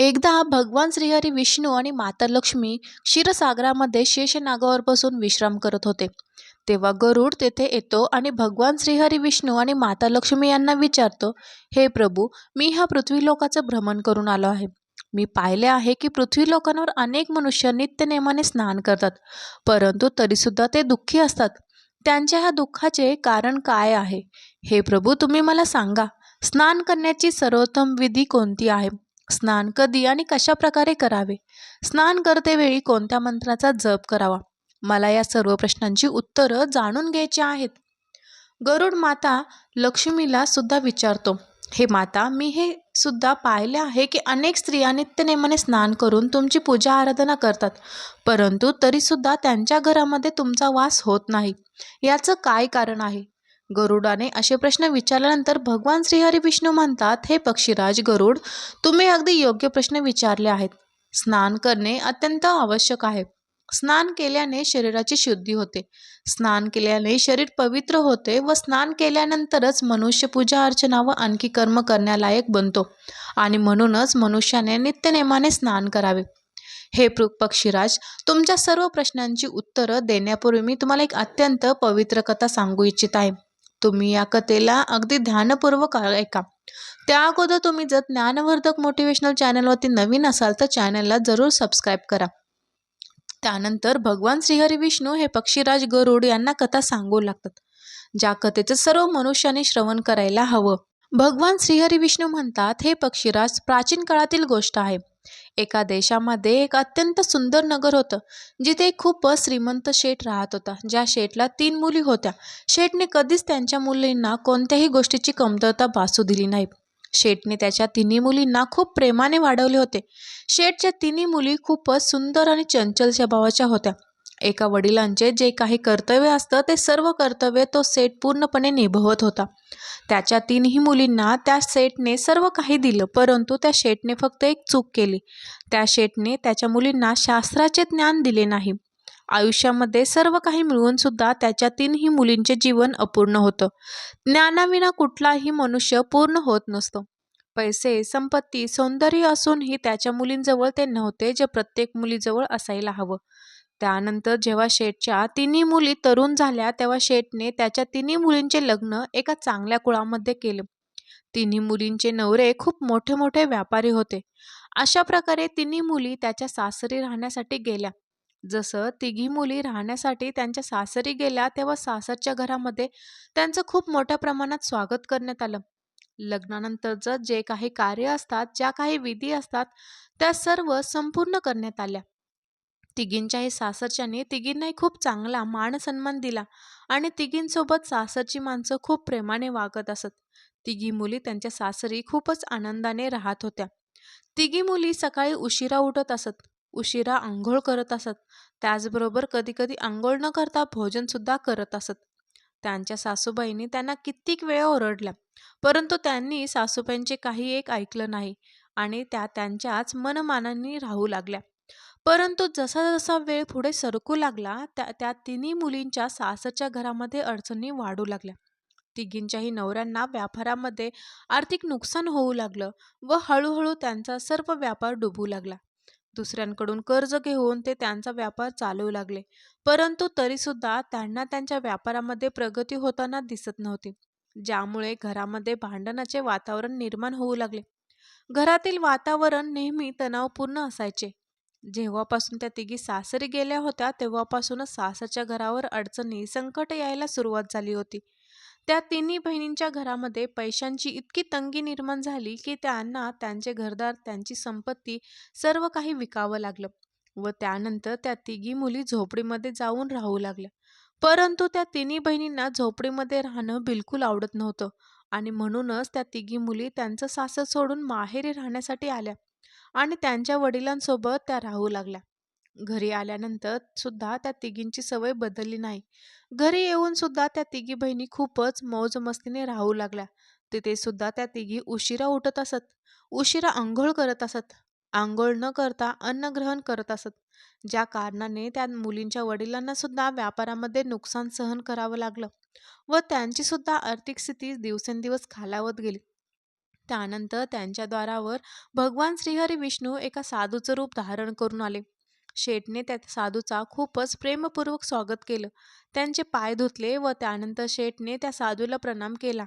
एकदा भगवान श्रीहरी विष्णू आणि माता लक्ष्मी क्षीरसागरामध्ये शेषनागावर बसून विश्राम करत होते. तेव्हा गरुड तेथे येतो आणि भगवान श्रीहरी विष्णू आणि माता लक्ष्मी यांना विचारतो हे प्रभू मी ह्या पृथ्वीलोकाचं भ्रमण करून आलो आहे. मी पाहिले आहे की पृथ्वी लोकांवर अनेक मनुष्य नित्यनेमाने स्नान करतात परंतु तरीसुद्धा ते दुःखी असतात. त्यांच्या ह्या दुःखाचे कारण काय आहे? हे प्रभू तुम्ही मला सांगा. स्नान करण्याची सर्वोत्तम विधी कोणती आहे? स्नान कधी आणि कशा प्रकारे करावे? स्नान करतेवेळी कोणत्या मंत्राचा जप करावा? मला या सर्व प्रश्नांची उत्तरं जाणून घ्यायची आहेत. गरुड माता लक्ष्मीला सुद्धा विचारतो हे माता मी हे सुद्धा पाहिले आहे की अनेक स्त्रिया नित्यनेमाने स्नान करून तुमची पूजा आराधना करतात परंतु तरीसुद्धा त्यांच्या घरामध्ये तुमचा वास होत नाही. याचं काय कारण आहे? गरुडाने असे प्रश्न विचारल्यानंतर भगवान श्रीहरी विष्णू म्हणतात हे पक्षीराज गरुड तुम्ही अगदी योग्य प्रश्न विचारले आहेत. स्नान करणे अत्यंत आवश्यक आहे. स्नान केल्याने शरीराची शुद्धी होते. स्नान केल्याने शरीर पवित्र होते व स्नान केल्यानंतरच मनुष्य पूजा अर्चना व आणखी कर्म करण्यालायक बनतो आणि म्हणूनच मनुष्याने नित्यनेमाने स्नान करावे. हे पक्षीराज तुमच्या सर्व प्रश्नांची उत्तरं देण्यापूर्वी मी तुम्हाला एक अत्यंत पवित्र कथा सांगू इच्छित आहे. तुम्ही या कथेला अगदी ध्यानपूर्वक ऐका. त्या अगोदर तुम्ही जर ज्ञानवर्धक मोटिवेशनल चॅनलवरती नवीन असाल तर चॅनलला जरूर सबस्क्राईब करा. त्यानंतर भगवान श्रीहरी विष्णू हे पक्षीराज गरुड यांना कथा सांगू लागतात ज्या कथेचं सर्व मनुष्याने श्रवण करायला हवं. भगवान श्रीहरी विष्णू म्हणतात हे पक्षीराज प्राचीन काळातील गोष्ट आहे. एका देशामध्ये एक अत्यंत सुंदर नगर होतं जिथे एक खूप श्रीमंत शेठ राहत होता ज्या शेठला तीन मुली होत्या. शेठने कधीच त्यांच्या मुलींना कोणत्याही गोष्टीची कमतरता भासू दिली नाही. शेठने त्याच्या तिन्ही मुलींना खूप प्रेमाने वाढवले होते. शेठच्या तिन्ही मुली खूपच सुंदर आणि चंचल स्वभावाच्या होत्या. एका वडिलांचे जे काही कर्तव्य असतं ते सर्व कर्तव्य तो सेठ पूर्णपणे निभवत होता. त्याच्या तीनही मुलींना त्या सेटने सर्व काही दिलं परंतु त्या शेटने फक्त एक चूक केली. त्या शेटने त्याच्या मुलींना शास्त्राचे ज्ञान दिले नाही. आयुष्यामध्ये सर्व काही मिळूनसुद्धा त्याच्या तीनही मुलींचे जीवन अपूर्ण होतं. ज्ञानाविना कुठलाही मनुष्य पूर्ण होत नसतो. पैसे संपत्ती सौंदर्य असूनही त्याच्या मुलींजवळ ते नव्हते जे प्रत्येक मुलीजवळ असायला हवं. त्यानंतर जेव्हा शेठच्या तिन्ही मुली तरुण झाल्या तेव्हा शेठने त्याच्या तिन्ही मुलींचे लग्न एका चांगल्या कुळामध्ये केलं. तिन्ही मुलींचे नवरे खूप मोठे मोठे व्यापारी होते. अशा प्रकारे तिन्ही मुली त्याच्या सासरी राहण्यासाठी गेल्या. जसं तिघी मुली राहण्यासाठी त्यांच्या सासरी गेल्या तेव्हा सासरच्या घरामध्ये त्यांचं खूप मोठ्या प्रमाणात स्वागत करण्यात आलं. लग्नानंतरचं जे काही कार्य असतात ज्या काही विधी असतात त्या सर्व संपूर्ण करण्यात आल्या. तिघींच्याही सासरच्याने तिघींनाही खूप चांगला मान सन्मान दिला आणि तिघींसोबत सासरची माणसं खूप प्रेमाने वागत असत. तिघी मुली त्यांच्या सासरी खूपच आनंदाने राहत होत्या. तिघी मुली सकाळी उशिरा उठत असत उशिरा आंघोळ करत असत त्याचबरोबर कधीकधी आंघोळ न करता भोजन सुद्धा करत असत. त्यांच्या सासूबाईंनी त्यांना कित्येक वेळा ओरडल्या परंतु त्यांनी सासूबाईंचे काही एक ऐकलं नाही आणि त्या त्यांच्याच मनमानांनी राहू लागल्या. परंतु जसा जसा वेळ पुढे सरकू लागला त्या त्या तिन्ही मुलींच्या सासरच्या घरामध्ये अडचणी वाढू लागल्या. तिघींच्याही नवऱ्यांना व्यापारामध्ये आर्थिक नुकसान होऊ लागलं व हळूहळू त्यांचा सर्व व्यापार डुबू लागला. दुसऱ्यांकडून कर्ज घेऊन ते त्यांचा व्यापार चालवू लागले. परंतु तरीसुद्धा त्यांना त्यांच्या व्यापारामध्ये प्रगती होताना दिसत नव्हती ज्यामुळे घरामध्ये भांडणाचे वातावरण निर्माण होऊ लागले. घरातील वातावरण नेहमी तणावपूर्ण असायचे. जेव्हापासून त्या तिघी सासरी गेल्या होत्या तेव्हापासूनच सासरच्या घरावर अडचणी संकट यायला सुरुवात झाली होती. त्या तिन्ही बहिणींच्या घरामध्ये पैशांची इतकी तंगी निर्माण झाली की त्यांना त्यांचे घरदार त्यांची संपत्ती सर्व काही विकावं लागलं व त्यानंतर त्या तिघी मुली झोपडीमध्ये जाऊन राहू लागल्या. परंतु त्या तिन्ही बहिणींना झोपडीमध्ये राहणं बिलकुल आवडत नव्हतं आणि म्हणूनच त्या तिघी मुली त्यांचं सासर सोडून माहेरी राहण्यासाठी आल्या. आणि त्यांच्या वडिलांसोबत त्या राहू लागल्या. घरी आल्यानंतर सुद्धा त्या तिघींची सवय बदलली नाही. घरी येऊन सुद्धा त्या तिघी बहिणी खूपच मौज मस्तीने राहू लागल्या. तिथे सुद्धा त्या तिघी उशिरा उठत असत. उशिरा आंघोळ करत असत. आंघोळ न करता अन्न ग्रहण करत असत. ज्या कारणाने त्या मुलींच्या वडिलांना सुद्धा व्यापारामध्ये नुकसान सहन करावं लागलं व त्यांची सुद्धा आर्थिक स्थिती दिवसेंदिवस खालावत गेली. त्यानंतर त्यांच्या द्वारावर भगवान श्रीहरी विष्णू एका साधूचं रूप धारण करून आले. शेठने त्या साधूचा खूपच प्रेमपूर्वक स्वागत केलं. त्यांचे पाय धुतले व त्यानंतर शेठने त्या साधूला प्रणाम केला.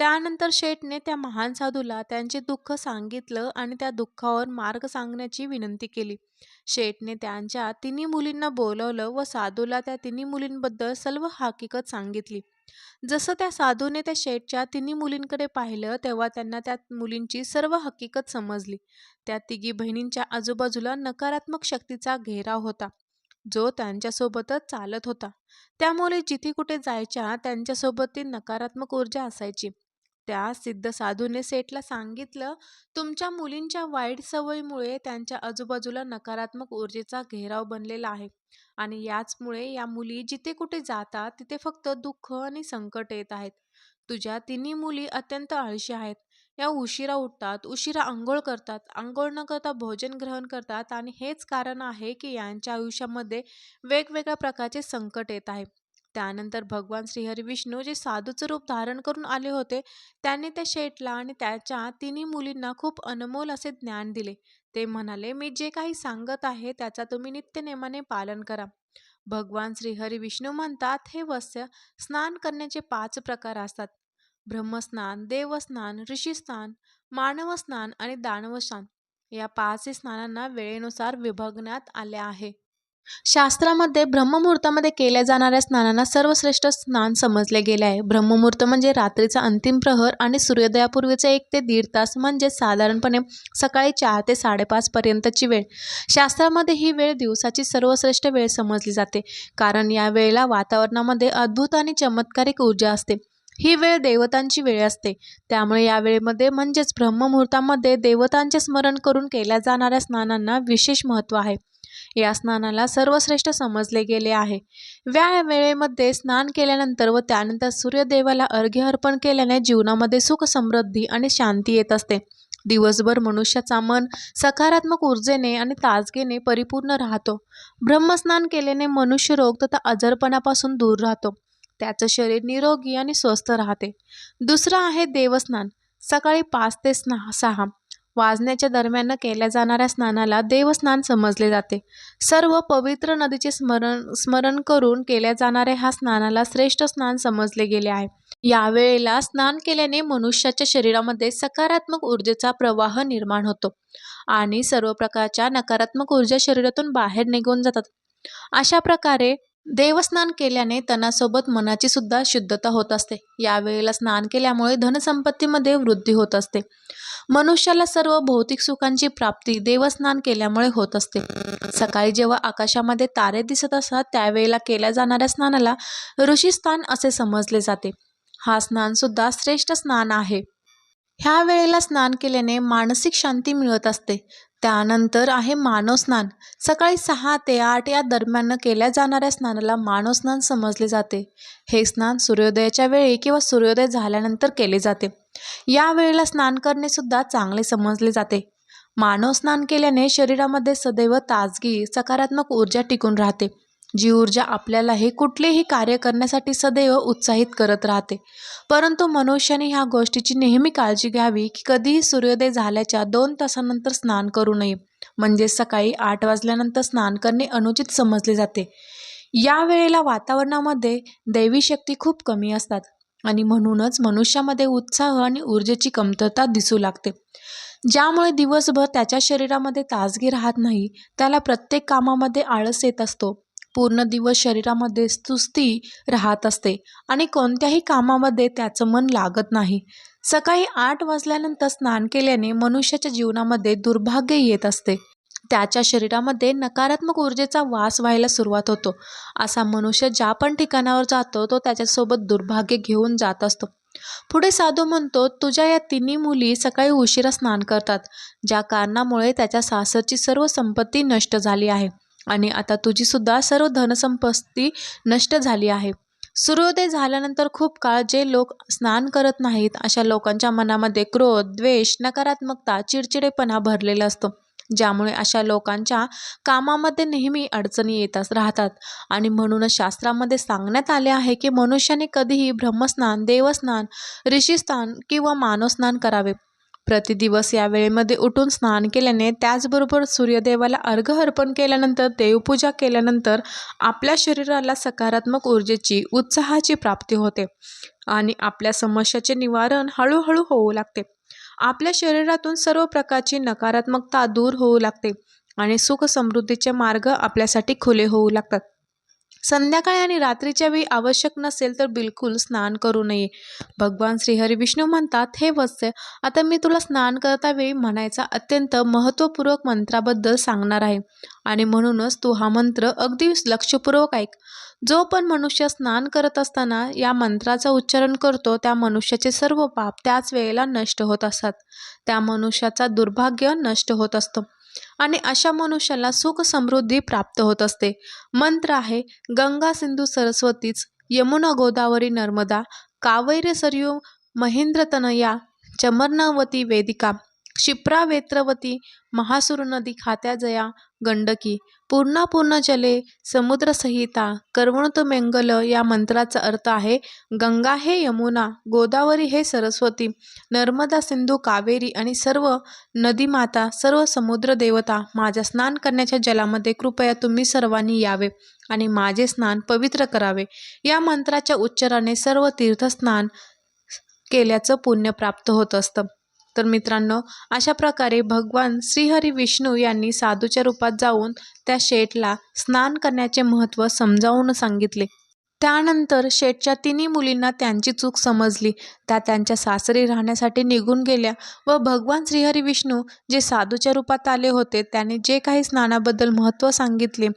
त्यानंतर शेठने त्या महान साधूला त्यांचे दुःख सांगितलं आणि त्या दुःखावर मार्ग सांगण्याची विनंती केली. शेठने त्यांच्या तिन्ही मुलींना बोलवलं व साधूला त्या तिन्ही मुलींबद्दल सर्व हकीकत सांगितली. जसं त्या साधूने त्या शेठच्या तिन्ही मुलींकडे पाहिलं तेव्हा त्यांना त्या मुलींची सर्व हकीकत समजली. त्या तिघी बहिणींच्या आजूबाजूला नकारात्मक शक्तीचा घेराव होता. जो त्यांच्यासोबतच चालत होता. त्यामुळे जिथे कुठे जायच्या त्यांच्यासोबत ती नकारात्मक ऊर्जा असायची. त्या सिद्ध साधूने सेठला सांगितलं तुमच्या मुलींच्या वाईट सवयीमुळे त्यांच्या आजूबाजूला नकारात्मक ऊर्जेचा घेराव बनलेला आहे आणि याचमुळे या मुली जिथे कुठे जातात तिथे फक्त दुःख आणि संकट येत आहेत. तुझ्या तिन्ही मुली अत्यंत आळशी आहेत. या उशिरा उठतात उशिरा आंघोळ करतात आंघोळ न करता भोजन ग्रहण करतात आणि हेच कारण आहे की यांच्या आयुष्यामध्ये वेगवेगळ्या प्रकारचे संकट येत आहे. त्यानंतर भगवान श्रीहरी विष्णू जे साधूचं रूप धारण करून आले होते त्यांनी त्या शेठला आणि त्याच्या तिन्ही मुलींना खूप अनमोल असे ज्ञान दिले. ते म्हणाले मी जे काही सांगत आहे त्याचा तुम्ही नित्यनेमाने पालन करा. भगवान श्रीहरी विष्णू म्हणतात हे वस्य स्नान करण्याचे पाच प्रकार असतात. ब्रह्मस्नान देवस्नान ऋषीस्नान मानवस्नान आणि दानवस्नान. या पाचही स्नानांना वेळेनुसार विभागण्यात आले आहे. शास्त्रामध्ये ब्रह्ममुहूर्तामध्ये केल्या जाणाऱ्या स्नानांना सर्वश्रेष्ठ स्नान समजले गेले आहे. ब्रह्ममुहूर्त म्हणजे रात्रीचा अंतिम प्रहर आणि सूर्योदयापूर्वीचे एक ते दीड तास म्हणजे साधारणपणे सकाळी चार ते साडेपाच पर्यंतची वेळ. शास्त्रामध्ये ही वेळ दिवसाची सर्वश्रेष्ठ वेळ समजली जाते कारण या वेळेला वातावरणामध्ये अद्भुत आणि चमत्कारिक ऊर्जा असते. ही वेळ देवतांची वेळ असते. त्यामुळे या वेळेमध्ये म्हणजेच ब्रह्ममुहूर्तामध्ये देवतांचे स्मरण करून केल्या जाणाऱ्या स्नानांना विशेष महत्त्व आहे. या स्नानाला सर्वश्रेष्ठ समजले गेले आहे. व्याया वेळेमध्ये स्नान केल्यानंतर व त्यानंतर सूर्यदेवाला अर्घ्य अर्पण केल्याने जीवनामध्ये सुख समृद्धी आणि शांती येत असते. दिवसभर मनुष्याचा मन सकारात्मक ऊर्जेने आणि ताजगीने परिपूर्ण राहतो. ब्रह्मस्नान केल्याने मनुष्य रोग तथा आजारपणापासून दूर राहतो. त्याचं शरीर निरोगी आणि स्वस्थ राहते. दुसरं आहे देवस्नान सकाळी पाच ते स्ना सहा वाजण्याच्या दरम्यान केल्या जाणाऱ्या स्नानाला देवस्नान समजले जाते. सर्व पवित्र नदीचे स्मरण स्मरण करून केल्या जाणाऱ्या ह्या स्नानाला श्रेष्ठ स्नान समजले गेले आहे. यावेळेला स्नान केल्याने मनुष्याच्या शरीरामध्ये सकारात्मक ऊर्जेचा प्रवाह निर्माण होतो आणि सर्व प्रकारच्या नकारात्मक ऊर्जा शरीरातून बाहेर निघून जातात. अशा प्रकारे देवस्नान केल्याने तणासोबत मनाची सुद्धा शुद्धता होत असते. यावेळेला स्नान केल्यामुळे धनसंपत्तीमध्ये वृद्धी होत असते. मनुष्याला सर्व भौतिक सुखांची प्राप्ती देवस्नान केल्यामुळे होत असते. सकाळी जेव्हा आकाशामध्ये तारे दिसत असतात त्यावेळेला केल्या जाणाऱ्या स्नानाला ऋषीस्थान असे समजले जाते. हा स्नान सुद्धा श्रेष्ठ स्नान आहे. ह्या वेळेला स्नान केल्याने मानसिक शांती मिळत असते. त्यानंतर आहे मानवस्नान सकाळी सहा ते आठ या दरम्यान केल्या जाणाऱ्या स्नानाला मानवस्नान समजले जाते. हे स्नान सूर्योदयाच्या वेळी किंवा सूर्योदय झाल्यानंतर केले जाते. या वेळेला स्नान करणे सुद्धा चांगले समजले जाते. मानव स्नान केल्याने शरीरामध्ये सदैव ताजगी सकारात्मक ऊर्जा टिकून राहते. जी ऊर्जा आपल्याला हे कुठलेही कार्य करण्यासाठी सदैव उत्साहित करत राहते. परंतु मनुष्याने ह्या गोष्टीची नेहमी काळजी घ्यावी की कधीही सूर्योदय झाल्याच्या दोन तासानंतर स्नान करू नये. म्हणजे सकाळी आठ वाजल्यानंतर स्नान करणे अनुचित समजले जाते. या वेळेला वातावरणामध्ये दैवी शक्ती खूप कमी असतात. आणि म्हणूनच मनुष्यामध्ये उत्साह आणि ऊर्जेची कमतरता दिसू लागते. ज्यामुळे दिवसभर त्याच्या शरीरामध्ये ताजगी राहत नाही त्याला प्रत्येक कामामध्ये आळस येत असतो. पूर्ण दिवस शरीरामध्ये सुस्ती राहत असते आणि कोणत्याही कामामध्ये त्याचं मन लागत नाही. सकाळी आठ वाजल्यानंतर स्नान केल्याने मनुष्याच्या जीवनामध्ये दुर्भाग्य येत असते. त्याच्या शरीरामध्ये नकारात्मक ऊर्जेचा वास व्हायला सुरुवात होतो. असा मनुष्य ज्या पण ठिकाणावर जातो तो त्याच्यासोबत दुर्भाग्य घेऊन जात असतो. पुढे साधू म्हणतो तुझ्या या तिन्ही मुली सकाळी उशिरा स्नान करतात ज्या कारणामुळे त्याच्या सासरची सर्व संपत्ती नष्ट झाली आहे आणि आता तुझी सुद्धा सर्व धनसंपत्ती नष्ट झाली आहे. सूर्योदय झाल्यानंतर खूप काळ जे लोक स्नान करत नाहीत अशा लोकांच्या मनामध्ये क्रोध द्वेष नकारात्मकता चिडचिडेपणा भरलेला असतो. ज्यामुळे अशा लोकांच्या कामामध्ये नेहमी अडचणी येतच राहतात. आणि म्हणूनच शास्त्रामध्ये सांगण्यात आले आहे की मनुष्याने कधीही ब्रह्मस्नान देवस्नान ऋषीस्नान किंवा मानवस्नान करावे. प्रतिदिवस या वेळेमध्ये उठून स्नान केल्याने त्याचबरोबर सूर्यदेवाला अर्घ अर्पण केल्यानंतर देवपूजा केल्यानंतर आपल्या शरीराला सकारात्मक ऊर्जेची उत्साहाची प्राप्ती होते आणि आपल्या समस्याचे निवारण हळूहळू होऊ लागते. आपल्या शरीरातून सर्व प्रकारची नकारात्मकता दूर होऊ लागते आणि सुख समृद्धीचे मार्ग आपल्यासाठी खुले होऊ लागतात. संध्याकाळी आणि रात्रीच्या वेळी आवश्यक नसेल तर बिलकुल स्नान करू नये. भगवान श्रीहरी विष्णू म्हणतात हे वत्स्य आता मी तुला स्नान करता वेळी म्हणायचा अत्यंत महत्त्वपूर्वक मंत्राबद्दल सांगणार आहे. आणि म्हणूनच तू हा मंत्र अगदी लक्षपूर्वक ऐक. जो पण मनुष्य स्नान करत असताना या मंत्राचा उच्चारण करतो त्या मनुष्याचे सर्व पाप त्याच वेळेला नष्ट होत असतात. त्या मनुष्याचा दुर्भाग्य नष्ट होत असतो. आणि अशा मनुष्याला सुख समृद्धी प्राप्त होत असते. मंत्र आहे गंगा सिंधू सरस्वतीच यमुना गोदावरी नर्मदा कावेरी सरयू महेंद्र तनया चमर्नावती वेदिका. क्षिप्रा वेत्रवती महासुर नदी खात्या जया गंडकी. पूर्णा पूर्ण जले समुद्रसहिता कर्वणतुमेंगल या मंत्राचा अर्थ आहे गंगा हे यमुना गोदावरी हे सरस्वती नर्मदा सिंधू कावेरी आणि सर्व नदीमाता सर्व समुद्र देवता माझ्या स्नान करण्याच्या जलामध्ये कृपया तुम्ही सर्वांनी यावे आणि माझे स्नान पवित्र करावे. या मंत्राच्या उच्चाराने सर्व तीर्थस्नान केल्याचं पुण्य प्राप्त होत असतं. तर मित्रांनो अशा प्रकारे भगवान श्रीहरी विष्णू यांनी साधूच्या रूपात जाऊन त्या शेठला स्नान करण्याचे महत्त्व समजावून सांगितले. त्यानंतर शेठच्या तिन्ही मुलींना त्यांची चूक समजली. त्या त्यांच्या सासरी राहण्यासाठी निघून गेल्या व भगवान श्रीहरी विष्णू जे साधूच्या रूपात आले होते त्याने जे काही स्नानाबद्दल महत्त्व सांगितले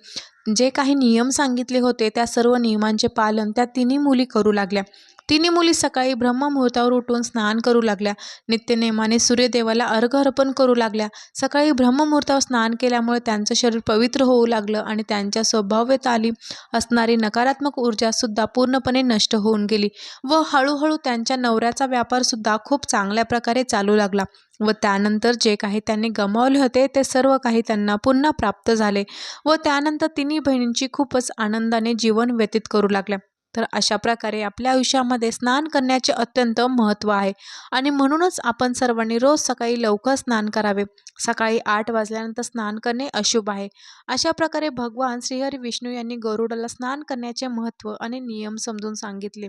जे काही नियम सांगितले होते त्या सर्व नियमांचे पालन त्या तिन्ही मुली करू लागल्या. तिन्ही मुली सकाळी ब्रह्ममुहूर्तावर उठून स्नान करू लागल्या. नित्यनेमाने सूर्यदेवाला अर्घ अर्पण करू लागल्या. सकाळी ब्रह्ममुहूर्तावर स्नान केल्यामुळे त्यांचं शरीर पवित्र होऊ लागलं आणि त्यांच्या स्वभाव्यत आली असणारी नकारात्मक ऊर्जासुद्धा पूर्णपणे नष्ट होऊन गेली व हळूहळू त्यांच्या नवऱ्याचा व्यापारसुद्धा खूप चांगल्या प्रकारे चालू लागला व त्यानंतर जे काही त्यांनी गमावले होते ते सर्व काही त्यांना पुन्हा प्राप्त झाले व त्यानंतर तिन्ही बहिणींची खूपच आनंदाने जीवन व्यतीत करू लागल्या. तर अशा प्रकारे आपल्या आयुष्यामध्ये स्नान करण्याचे अत्यंत महत्त्व आहे. आणि म्हणूनच आपण सर्वांनी रोज सकाळी लवकर स्नान करावे. सकाळी आठ वाजल्यानंतर स्नान करणे अशुभ आहे. अशा प्रकारे भगवान श्रीहरी विष्णू यांनी गरुडाला स्नान करण्याचे महत्त्व आणि नियम समजून सांगितले.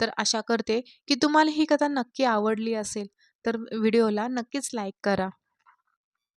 तर आशा करते की तुम्हाला ही कथा नक्की आवडली असेल. तर व्हिडिओला नक्कीच लाईक करा.